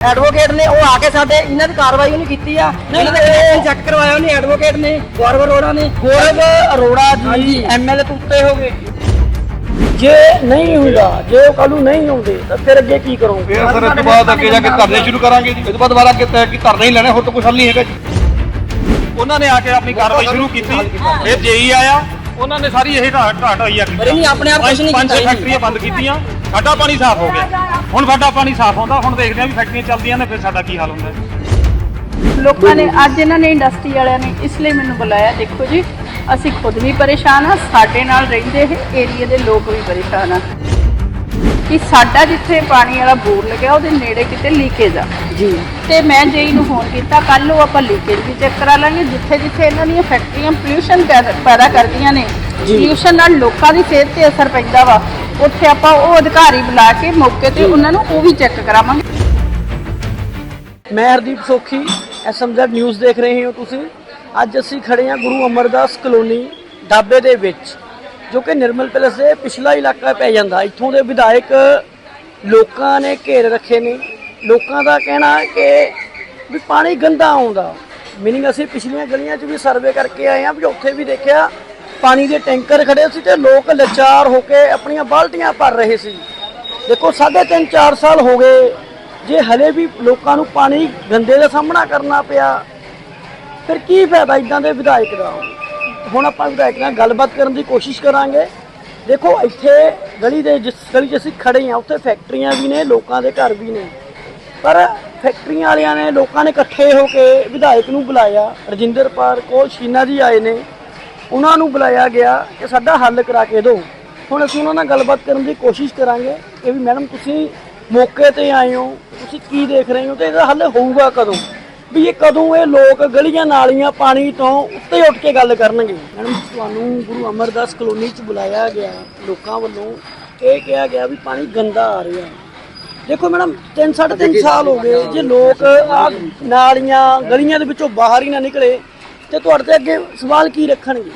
Advocate ਨੇ ਉਹ ਆ ਕੇ ਸਾਡੇ ਇਹਨਾਂ ਦੀ ਕਾਰਵਾਈ ਉਹਨੇ ਕੀਤੀ ਆ। ਇਹਨਾਂ ਦੇ ਚੈੱਕ ਕਰਵਾਇਆ ਉਹਨੇ ਐਡਵੋਕੇਟ ਨੇ ਗੌਰਵ ਅਰੋੜਾ ਨੇ। ਗੌਰਵ ਅਰੋੜਾ ਜੀ ਐਮਐਲਏ ਤੋਂ ਉੱਤੇ ਹੋ ਗਏ। ਜੇ ਨਹੀਂ ਹੁੰਦਾ ਜੇ ਉਹ ਕੱਲੂ ਨਹੀਂ ਹੁੰਦੇ ਤਾਂ ਫਿਰ ਅੱਗੇ ਕੀ ਕਰੋਗੇ? ਫਿਰ ਸਰ ਇਸ ਤੋਂ ਬਾਅਦ ਅੱਗੇ ਜਾ ਕੇ ਧਰਨੇ ਸ਼ੁਰੂ ਕਰਾਂਗੇ ਜੀ। ਇਸ ਤੋਂ ਬਾਅਦ ਦੁਬਾਰਾ ਅੱਗੇ ਤੈਅ ਕੀ ਧਰਨੇ ਹੀ ਲੈਣੇ ਹੋਰ ਤਾਂ ਕੋਈ ਹੱਲ ਨਹੀਂ ਹੈਗਾ ਜੀ। ਉਹਨਾਂ ਨੇ ਆ ਕੇ ਆਪਣੀ ਕਾਰਵਾਈ ਸ਼ੁਰੂ ਕੀਤੀ ਫਿਰ ਜੇਈ ਆਇਆ। ਉਹਨਾਂ ਨੇ ਸਾਰੀ ਇਹ ਢਾਟ ਢਾਟ ਹੋਈ ਆ ਪਰ ਇਹਨੇ ਆਪਣੇ ਆਪ ਕੁਛ ਨਹੀਂ ਪੰਜ ਕੀਤਾ। ਫੈਕਟਰੀਆਂ ਬੰਦ ਕੀਤੀਆਂ। ਸਾਡਾ ਪਾਣੀ ਸਾਫ਼ ਹੋ ਗਿਆ। ਹੁਣ ਸਾਡਾ ਪਾਣੀ ਸਾਫ਼ ਹੁੰਦਾ ਹੁਣ ਦੇਖਦੇ ਆ ਵੀ ਫੈਕਟਰੀਆਂ ਚੱਲਦੀਆਂ ਨੇ ਫਿਰ ਸਾਡਾ ਕੀ ਹਾਲ ਹੁੰਦਾ। ਲੋਕਾਂ ਨੇ ਅੱਜ ਇਹਨਾਂ ਨੇ ਇੰਡਸਟਰੀ ਵਾਲਿਆਂ ਨੇ ਇਸ ਲਈ ਮੈਨੂੰ ਬੁਲਾਇਆ ਦੇਖੋ ਜੀ ਅਸੀਂ ਖੁਦ ਵੀ ਪਰੇਸ਼ਾਨ ਆ ਸਾਡੇ ਨਾਲ ਰਹਿੰਦੇ ਇਹ ਏਰੀਆ ਦੇ ਲੋਕ ਵੀ ਪਰੇਸ਼ਾਨ ਆ ਕਿ ਸਾਡਾ ਜਿੱਥੇ ਪਾਣੀ ਵਾਲਾ ਬੋਰ ਲੱਗਿਆ ਉਹਦੇ ਨੇੜੇ ਕਿਤੇ ਲੀਕੇਜ ਆ। ਜੀ। ਤੇ ਮੈਂ ਜੇਈ ਨੂੰ ਫੋਨ ਕੀਤਾ ਕੱਲ ਨੂੰ ਆਪਾਂ ਲੀਕੇਜ ਵੀ ਚੈੱਕ ਕਰਾ ਲਾਂਗੇ ਜਿੱਥੇ ਜਿੱਥੇ ਇਹਨਾਂ ਦੀਆਂ ਫੈਕਟਰੀਆਂ ਪੋਲੂਸ਼ਨ ਪੈਦਾ ਕਰਦੀਆਂ ਨੇ। ਪੋਲੂਸ਼ਨ ਨਾਲ ਲੋਕਾਂ ਦੀ ਸਿਹਤ ਤੇ ਅਸਰ ਪੈਂਦਾ ਵਾ। ਉੱਥੇ ਆਪਾਂ ਉਹ ਅਧਿਕਾਰੀ ਬੁਲਾ ਕੇ ਮੌਕੇ ਤੇ ਉਹਨਾਂ ਨੂੰ ਉਹ ਵੀ ਚੈੱਕ ਕਰਾਵਾਂਗੇ। ਮੈਂ ਹਰਦੀਪ ਸੋਖੀ ਐਸਐਮਜ਼ੈਡ ਨਿਊਜ਼ ਦੇਖ ਰਹੇ ਹੋ ਤੁਸੀਂ। ਅੱਜ ਅਸੀਂ ਖੜੇ ਹਾਂ ਗੁਰੂ ਅਮਰਦਾਸ ਕਲੋਨੀ ਢਾਬੇ ਦੇ ਵਿੱਚ। ਜੋ ਕਿ ਨਿਰਮਲ ਪੈਲੇਸ ਦੇ ਪਿਛਲਾ ਇਲਾਕਾ ਪੈ ਜਾਂਦਾ। ਇੱਥੋਂ ਦੇ ਵਿਧਾਇਕ ਲੋਕਾਂ ਨੇ ਘੇਰ ਰੱਖੇ ਨੇ। ਲੋਕਾਂ ਦਾ ਕਹਿਣਾ ਹੈ ਕਿ ਵੀ ਪਾਣੀ ਗੰਦਾ ਆਉਂਦਾ। ਮੀਨਿੰਗ ਅਸੀਂ ਪਿਛਲੀਆਂ ਗਲੀਆਂ 'ਚ ਵੀ ਸਰਵੇ ਕਰਕੇ ਆਏ ਹਾਂ ਵੀ ਉੱਥੇ ਵੀ ਦੇਖਿਆ ਪਾਣੀ ਦੇ ਟੈਂਕਰ ਖੜੇ ਸੀ ਤੇ ਲੋਕ ਲਾਚਾਰ ਹੋ ਕੇ ਆਪਣੀਆਂ ਬਾਲਟੀਆਂ ਭਰ ਰਹੇ ਸੀ। ਦੇਖੋ, ਸਾਢੇ ਤਿੰਨ 4 ਸਾਲ ਹੋ ਗਏ। ਜੇ ਹਲੇ ਵੀ ਲੋਕਾਂ ਨੂੰ ਪਾਣੀ ਗੰਦੇ ਦਾ ਸਾਹਮਣਾ ਕਰਨਾ ਪਿਆ, ਫਿਰ ਕੀ ਫਾਇਦਾ ਇਦਾਂ ਦੇ ਵਿਧਾਇਕ ਦਾ? ਹੁਣ ਆਪਾਂ ਵਿਧਾਇਕ ਨਾਲ ਗੱਲਬਾਤ ਕਰਨ ਦੀ ਕੋਸ਼ਿਸ਼ ਕਰਾਂਗੇ। ਦੇਖੋ, ਇੱਥੇ ਗਲੀ ਦੇ ਜਿਸ ਗਲੀ 'ਚ ਅਸੀਂ ਖੜੇ ਹਾਂ, ਉੱਥੇ ਫੈਕਟਰੀਆਂ ਵੀ ਨੇ, ਲੋਕਾਂ ਦੇ ਘਰ ਵੀ ਨੇ। ਪਰ ਫੈਕਟਰੀਆਂ ਵਾਲਿਆਂ ਨੇ ਲੋਕਾਂ ਨੇ ਇਕੱਠੇ ਹੋ ਕੇ ਵਿਧਾਇਕ ਨੂੰ ਬੁਲਾਇਆ, ਰਜਿੰਦਰ ਪਾਰ ਕੋਲ ਸ਼ੀਨਾ ਜੀ ਆਏ ਨੇ। ਉਹਨਾਂ ਨੂੰ ਬੁਲਾਇਆ ਗਿਆ ਕਿ ਸਾਡਾ ਹੱਲ ਕਰਾ ਕੇ ਦਿਓ। ਹੁਣ ਅਸੀਂ ਉਹਨਾਂ ਨਾਲ ਗੱਲਬਾਤ ਕਰਨ ਦੀ ਕੋਸ਼ਿਸ਼ ਕਰਾਂਗੇ ਕਿ ਵੀ ਮੈਡਮ, ਤੁਸੀਂ ਮੌਕੇ ਤੇ ਆਏ ਹੋ, ਤੁਸੀਂ ਕੀ ਦੇਖ ਰਹੇ ਹੋ ਤੇ ਇਹਦਾ ਹੱਲ ਹੋਊਗਾ ਕਦੋਂ? ਵੀ ਇਹ ਕਦੋਂ ਇਹ ਲੋਕ ਗਲੀਆਂ ਨਾਲੀਆਂ ਪਾਣੀ ਤੋਂ ਉੱਤੇ ਉੱਠ ਕੇ ਗੱਲ ਕਰਨਗੇ? ਮੈਡਮ ਤੁਹਾਨੂੰ ਗੁਰੂ ਅਮਰਦਾਸ ਕਲੋਨੀ ਚ ਬੁਲਾਇਆ ਗਿਆ ਲੋਕਾਂ ਵੱਲੋਂ ਇਹ ਕਿਹਾ ਗਿਆ ਵੀ ਪਾਣੀ ਗੰਦਾ ਆ ਰਿਹਾ। ਦੇਖੋ ਮੈਡਮ 3 3.5 ਸਾਲ ਹੋ ਗਏ ਜੇ ਲੋਕ ਆਹ ਨਾਲੀਆਂ ਗਲੀਆਂ ਦੇ ਵਿੱਚੋਂ ਬਾਹਰ ਹੀ ਨਾ ਨਿਕਲੇ ਤੇ ਤੁਹਾਡੇ ਤੇ ਅੱਗੇ ਸਵਾਲ ਕੀ ਰੱਖਣਗੇ?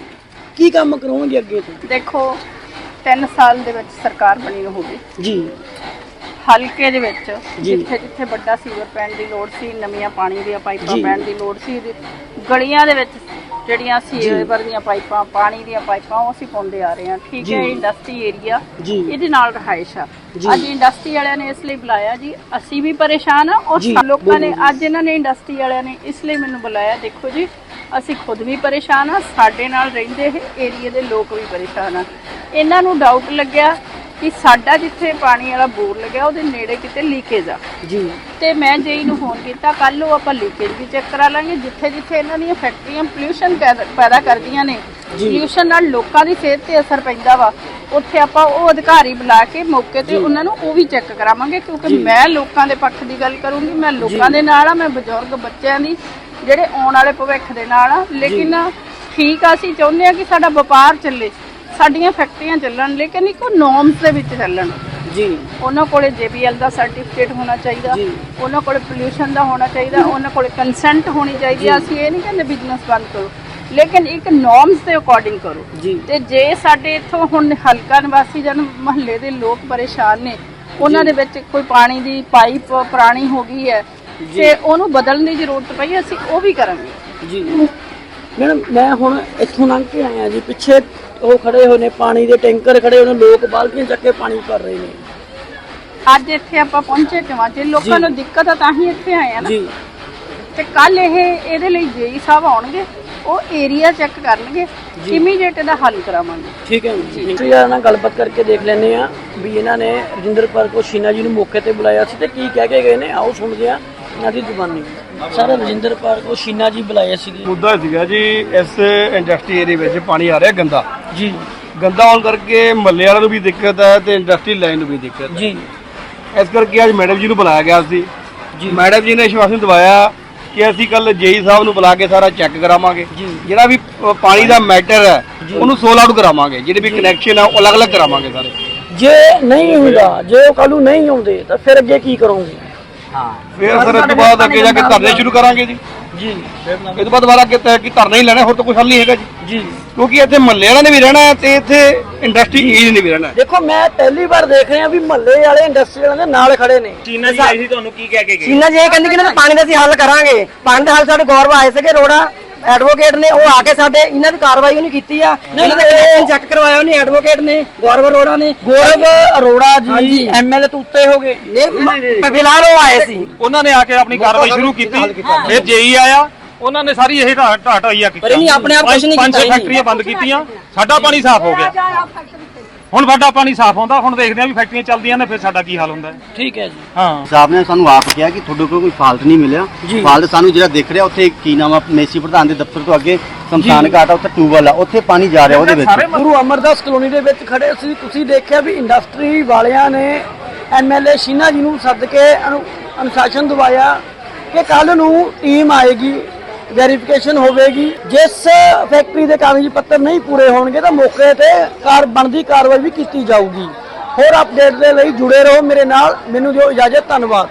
ਕੀ ਕੰਮ ਕਰਵਾਉਣਗੇ ਅੱਗੇ ਤੋਂ? ਦੇਖੋ 3 ਸਾਲ ਦੇ ਵਿੱਚ ਸਰਕਾਰ ਬਣੀ ਨੂੰ ਹੋ ਗਈ ਜੀ। ਹਲਕੇ ਦੇ ਵਿੱਚ ਜੀ। ਜਿੱਥੇ ਜਿੱਥੇ ਵੱਡਾ ਸੀਵਰ ਪੈਣ ਦੀ ਲੋੜ ਸੀ ਨਵੀਆਂ ਪਾਣੀ ਦੀਆਂ ਪਾਈਪਾਂ ਜੀ। ਪੈਣ ਦੀ ਲੋੜ ਸੀ ਗਲੀਆਂ ਦੇ ਵਿੱਚ ਜਿਹੜੀਆਂ ਸੀਵਰ ਦੀਆਂ ਪਾਈਪਾਂ ਪਾਣੀ ਦੀਆਂ ਪਾਈਪਾਂ ਉਹ ਅਸੀਂ ਪਾਉਂਦੇ ਆ ਰਹੇ ਹਾਂ ਠੀਕ ਜੀ। ਹੈ ਇੰਡਸਟਰੀ ਏਰੀਆ ਜੀ। ਇਹਦੇ ਨਾਲ ਰਹਾਇਸ਼ ਆ ਜੀ। ਅੱਜ ਇੰਡਸਟਰੀ ਵਾਲਿਆਂ ਨੇ ਇਸ ਲਈ ਬੁਲਾਇਆ ਜੀ ਅਸੀਂ ਵੀ ਪਰੇਸ਼ਾਨ ਆ ਔਰ ਜੀ, ਲੋਕਾਂ ਨੇ। ਅੱਜ ਇਹਨਾਂ ਨੇ ਇੰਡਸਟਰੀ ਵਾਲਿਆਂ ਨੇ ਇਸ ਲਈ ਮੈਨੂੰ ਬੁਲਾਇਆ ਦੇਖੋ ਜੀ ਅਸੀਂ ਖੁਦ ਵੀ ਪਰੇਸ਼ਾਨ ਆ ਸਾਡੇ ਨਾਲ ਰਹਿੰਦੇ ਇਹ ਏਰੀਆ ਦੇ ਲੋਕ ਵੀ ਪਰੇਸ਼ਾਨ ਆ ਇਹਨਾਂ ਨੂੰ ਡਾਊਟ ਲੱਗਿਆ ਕਿ ਸਾਡਾ ਜਿੱਥੇ ਪਾਣੀ ਵਾਲਾ ਬੋਰ ਲੱਗਿਆ ਉਹਦੇ ਨੇੜੇ ਕਿਤੇ ਲੀਕੇਜ ਆ। ਜੀ। ਤੇ ਮੈਂ ਜੇਈ ਨੂੰ ਫੋਨ ਕੀਤਾ ਕੱਲ ਨੂੰ ਆਪਾਂ ਲੀਕੇਜ ਵੀ ਚੈੱਕ ਕਰਾ ਲਾਂਗੇ ਜਿੱਥੇ ਜਿੱਥੇ ਇਹਨਾਂ ਦੀਆਂ ਫੈਕਟਰੀਆਂ ਪੋਲੂਸ਼ਨ ਪੈਦਾ ਕਰਦੀਆਂ ਨੇ। ਪੋਲੂਸ਼ਨ ਨਾਲ ਲੋਕਾਂ ਦੀ ਸਿਹਤ ਤੇ ਅਸਰ ਪੈਂਦਾ ਵਾ। ਉੱਥੇ ਆਪਾਂ ਉਹ ਅਧਿਕਾਰੀ ਬੁਲਾ ਕੇ ਮੌਕੇ ਤੇ ਉਹਨਾਂ ਨੂੰ ਉਹ ਵੀ ਚੈੱਕ ਕਰਾਵਾਂਗੇ ਕਿਉਂਕਿ। ਮੈਂ ਲੋਕਾਂ ਦੇ ਪੱਖ ਦੀ ਗੱਲ ਕਰੂੰਗੀ ਮੈਂ ਲੋਕਾਂ ਦੇ ਨਾਲ ਆ ਮੈਂ ਬਜ਼ੁਰਗ ਬੱਚਿਆਂ ਦੀ ਜਿਹੜੇ ਆਉਣ ਵਾਲੇ ਭਵਿੱਖ ਦੇ ਨਾਲ ਆ। ਲੇਕਿਨ ਠੀਕ ਆ ਅਸੀਂ ਚਾਹੁੰਦੇ ਆ ਕਿ ਸਾਡਾ ਵਪਾਰ ਚੱਲੇ। ਸਾਡੀਆਂ ਫੈਕਟਰੀਆਂ ਚੱਲਣ ਲੇਕਿਨ ਇੱਕੋ ਨੋਰਮਸ ਦੇ ਵਿੱਚ ਚੱਲਣ। ਜੀ। ਉਹਨਾਂ ਕੋਲੇ JBL ਦਾ ਸਰਟੀਫਿਕੇਟ ਹੋਣਾ ਚਾਹੀਦਾ ਜੀ। ਉਹਨਾਂ ਕੋਲੇ ਪੋਲੂਸ਼ਨ ਦਾ ਹੋਣਾ ਚਾਹੀਦਾ ਉਹਨਾਂ ਕੋਲੇ ਕੰਸੈਂਟ ਹੋਣੀ ਚਾਹੀਦੀ ਆ। ਅਸੀਂ ਇਹ ਨਹੀਂ ਕਹਿੰਦੇ ਬਿਜ਼ਨਸ ਬੰਦ ਕਰੋ ਲੇਕਿਨ ਇੱਕ ਨੋਰਮਸ ਦੇ ਅਕੋਰਡਿੰਗ ਕਰੋ। ਜੀ। ਤੇ ਜੇ ਸਾਡੇ ਇੱਥੋਂ ਹੁਣ ਹਲਕਾ ਨਿਵਾਸੀ ਜਨ ਮਹੱਲੇ ਦੇ ਲੋਕ ਪਰੇਸ਼ਾਨ ਨੇ ਉਹਨਾਂ ਦੇ ਵਿੱਚ ਕੋਈ ਪਾਣੀ ਦੀ ਪਾਈਪ ਪੁਰਾਣੀ ਹੋ ਗਈ ਹੈ ਤੇ ਉਹਨੂੰ ਬਦਲਣ ਦੀ ਜ਼ਰੂਰਤ ਪਈ ਅਸੀਂ ਉਹ ਵੀ ਕਰਾਂਗੇ। ਜੀ। ਮੈਡਮ ਮੈਂ ਹੁਣ ਇੱਥੋਂ ਲੰਘ ਕੇ ਆਇਆ ਜੀ ਪਿੱਛੇ ਉਹ ਖੜੇ ਹੋਏ ਨੇ ਪਾਣੀ ਦੇ ਟੈਂਕਰ ਖੜੇ ਹੋਏ ਨੇ ਲੋਕ ਬਾਲਟੀਆਂ ਚੱਕ ਕੇ ਪਾਣੀ ਭਰ ਰਹੇ ਨੇ। ਅੱਜ ਇੱਥੇ ਆਪਾਂ ਪਹੁੰਚੇ ਕਿਵਾਂ ਜੇ ਲੋਕਾਂ। ਨੂੰ ਦਿੱਕਤ ਆ ਤਾਂ ਹੀ ਇੱਥੇ ਆਏ ਆ ਨਾ। ਜੀ। ਤੇ ਕੱਲ ਇਹ ਇਹਦੇ ਲਈ ਜੇਈ ਸਾਹਿਬ ਆਉਣਗੇ ਉਹ ਏਰੀਆ ਚੈੱਕ ਕਰਨਗੇ ਇਮੀਡੀਏਟ ਇਹਦਾ ਹੱਲ ਕਰਾਵਾਂਗੇ। ਠੀਕ ਹੈ ਜੀ। ਜੀ ਯਾਰ ਨਾਲ ਗੱਲਬਾਤ ਕਰਕੇ ਦੇਖ ਲੈਂਦੇ ਆ ਵੀ ਇਹਨਾਂ ਨੇ ਰਜਿੰਦਰ ਪਾਲ ਕੋ ਸ਼ੀਨਾ ਜੀ ਨੂੰ ਮੌਕੇ ਤੇ ਬੁਲਾਇਆ ਸੀ ਤੇ ਕੀ ਕਹਿ ਕੇ ਗਏ ਨੇ। ਆਓ ਸੁਣਦੇ ਆ ਇਹਨਾਂ ਦੀ ਜ਼ੁਬਾਨੀ। ਸਰ ਰਜਿੰਦਰ ਪਾਲ ਕੋ ਸ਼ੀਨਾ ਜੀ ਬੁਲਾਏ ਸੀਗੇ ਮੁੱਦਾ ਸੀਗਾ ਜੀ ਇਸ ਇੰਡਸਟਰੀ ਏਰੀਆ ਵਿੱਚ ਪਾਣੀ ਆ ਰਿਹਾ ਗੰਦਾ। ਜੀ। ਗੰਦਾ ਹੋਣ ਕਰਕੇ ਮੱਲੇ ਵਾਲਿਆਂ ਨੂੰ ਵੀ ਦਿੱਕਤ ਹੈ ਤੇ ਇੰਡਸਟਰੀ ਲਾਈਨ ਨੂੰ ਵੀ ਦਿੱਕਤ ਹੈ। ਜੀ। ਇਸ ਕਰਕੇ ਅੱਜ ਮੈਡਮ ਜੀ ਨੂੰ ਬੁਲਾਇਆ ਗਿਆ ਸੀ। ਜੀ। ਮੈਡਮ ਜੀ ਨੇ ਆਸ਼ਵਾਸਨ ਦਵਾਇਆ ਕਿ ਅਸੀਂ ਕੱਲ ਜੇਈ ਸਾਹਿਬ ਨੂੰ ਬੁਲਾ ਕੇ ਸਾਰਾ ਚੈੱਕ ਕਰਾਵਾਂਗੇ। ਜਿਹੜਾ ਵੀ ਪਾਣੀ ਦਾ ਮੈਟਰ ਹੈ। ਉਹਨੂੰ ਸੋਲ ਆਊਟ ਕਰਾਵਾਂਗੇ। ਜਿਹੜੇ ਵੀ ਕਨੈਕਸ਼ਨ ਆ ਉਹ ਅਲੱਗ-ਅਲੱਗ ਕਰਾਵਾਂਗੇ ਸਾਰੇ। ਜੇ ਨਹੀਂ ਹੁੰਦਾ ਜੇ ਉਹ ਕੱਲੂ ਨਹੀਂ ਆਉਂਦੇ ਤਾਂ ਫਿਰ ਅੱਗੇ ਕੀ ਕਰੋਗੇ? ਫਿਰ ਸਰ ਇਸ ਤੋਂ ਬਾਅਦ ਅੱਗੇ ਜਾ ਕੇ ਧਰਨੇ ਸ਼ੁਰੂ ਕਰਾਂਗੇ ਜੀ। ਜੀ ਇਹ ਤੋਂ ਬਾਅਦ ਦੁਬਾਰਾ ਕਿ ਕਿ ਧਰਨਾ ਹੀ ਲੈਣਾ ਹੋਰ ਤਾਂ ਕੋਈ ਹੱਲ ਨਹੀਂ ਹੈਗਾ ਜੀ। ਜੀ। ਕਿਉਂਕਿ ਇੱਥੇ ਮਹੱਲੇ ਵਾਲਿਆਂ ਨੇ ਵੀ ਰਹਿਣਾ ਹੈ ਤੇ ਇੱਥੇ ਇੰਡਸਟਰੀ ਨੇ ਵੀ ਰਹਿਣਾ ਹੈ। ਦੇਖੋ ਮੈਂ ਪਹਿਲੀ ਵਾਰ ਦੇਖ ਰਿਹਾ ਵੀ ਮਹੱਲੇ ਵਾਲੇ ਇੰਡਸਟਰੀ ਵਾਲਿਆਂ ਦੇ ਨਾਲ ਖੜੇ ਨੇ। ਚੀਨਾ ਜੀ ਆਈ ਸੀ ਤੁਹਾਨੂੰ ਕੀ ਕਹਿ ਕੇ ਗਏ? ਚੀਨਾ ਜੀ ਇਹ ਕਹਿੰਦੇ ਕਿ ਇਹਨਾਂ ਦਾ ਪਾਣੀ ਦਾ ਅਸੀਂ ਹੱਲ ਕਰਾਂਗੇ। ਪਾਣੀ ਦਾ ਹੱਲ ਸਾਡੇ ਗੌਰਵ ਆਏ ਸੀਗੇ ਰੋੜਾ। ਐਡਵੋਕੇਟ ਨੇ ਉਹ ਆ ਕੇ ਸਾਡੇ ਇਹਨਾਂ ਦੀ ਕਾਰਵਾਈ ਉਹਨੇ ਕੀਤੀ ਆ। ਇਹਨਾਂ ਦੇ ਚੈੱਕ ਕਰਵਾਇਆ ਉਹਨੇ ਐਡਵੋਕੇਟ ਨੇ ਗੌਰਵ ਅਰੋੜਾ ਨੇ। ਗੌਰਵ ਅਰੋੜਾ ਜੀ। ਐਮਐਲਏ ਤੋਂ ਉੱਤੇ ਹੋ ਗਏ। ਇਹ ਫਿਲਹਾਲ ਉਹ ਆਏ ਸੀ। ਉਹਨਾਂ ਨੇ ਆ ਕੇ ਆਪਣੀ ਕਾਰਵਾਈ ਸ਼ੁਰੂ ਕੀਤੀ। ਫਿਰ ਜੇਈ ਆਇਆ। ਉਹਨਾਂ ਨੇ ਸਾਰੀ ਇਹ ਢਾਟ ਢਾਟ ਹੋਈਆ ਕੀਤਾ ਪਰ ਇਹਨੇ ਆਪਣੇ ਆਪ ਕੁਛ ਨਹੀਂ ਕੀਤਾ। ਫੈਕਟਰੀਆਂ ਬੰਦ ਕੀਤੀਆਂ। ਸਾਡਾ ਪਾਣੀ ਸਾਫ਼ ਹੋ ਗਿਆ। ਹੁਣ ਸਾਡਾ ਪਾਣੀ ਸਾਫ਼ ਹੁੰਦਾ ਹੁਣ ਦੇਖਦੇ ਆ ਵੀ ਫੈਕਟਰੀਆਂ ਚੱਲਦੀਆਂ ਨੇ ਫਿਰ ਸਾਡਾ ਕੀ ਹਾਲ ਹੁੰਦਾ ਹੈ। ਠੀਕ ਹੈ ਜੀ। ਹਾਂ। ਸਾਹਿਬ ਨੇ ਸਾਨੂੰ ਆਪ ਕਿਹਾ ਕਿ ਤੁਹਾਡੇ ਕੋਲ ਕੋਈ ਫਾਲਟ ਨਹੀਂ ਮਿਲਿਆ। ਫਾਲਟ ਸਾਨੂੰ ਜਿਹੜਾ ਦਿਖ ਰਿਹਾ ਉੱਥੇ ਕੀ ਨਾਮ ਆ ਮੇਸੀ ਪ੍ਰਧਾਨ ਦੇ ਦਫ਼ਤਰ ਤੋਂ ਅੱਗੇ ਸ਼ਮਸ਼ਾਨ ਘਾਟ ਆ ਉੱਥੇ ਟਿਊਬਵੈੱਲ ਆ ਉੱਥੇ ਪਾਣੀ ਜਾ ਰਿਹਾ ਉਹਦੇ ਵਿੱਚ। ਗੁਰੂ ਅਮਰਦਾਸ ਕਲੋਨੀ ਦੇ ਵਿੱਚ ਖੜੇ ਸੀ। ਤੁਸੀਂ ਦੇਖਿਆ ਵੀ ਇੰਡਸਟਰੀ ਵਾਲਿਆਂ ਨੇ ਐਮਐਲਏ ਸ਼ੀਨਾ ਜੀ ਨੂੰ ਸੱਦ ਕੇ ਅਨੁ- ਅਨੁਸ਼ਾਸਨ ਦਵਾਇਆ ਕਿ ਕੱਲ ਨੂੰ ਟੀਮ ਆਏਗੀ। ਵੈਰੀਫਿਕੇਸ਼ਨ ਹੋਵੇਗੀ। ਜਿਸ ਫੈਕਟਰੀ ਦੇ ਕਾਗਜ਼ੀ ਪੱਤਰ ਨਹੀਂ ਪੂਰੇ ਹੋਣਗੇ, ਤਾਂ ਮੌਕੇ ਤੇ ਕਾਰ, ਬਣਦੀ ਕਾਰਵਾਈ ਵੀ ਕੀਤੀ ਜਾਊਗੀ। ਹੋਰ ਅਪਡੇਟ ਦੇ ਲਈ ਜੁੜੇ ਰਹੋ ਮੇਰੇ ਨਾਲ। ਮੈਨੂੰ ਦਿਓ ਇਜਾਜ਼ਤ, ਧੰਨਵਾਦ।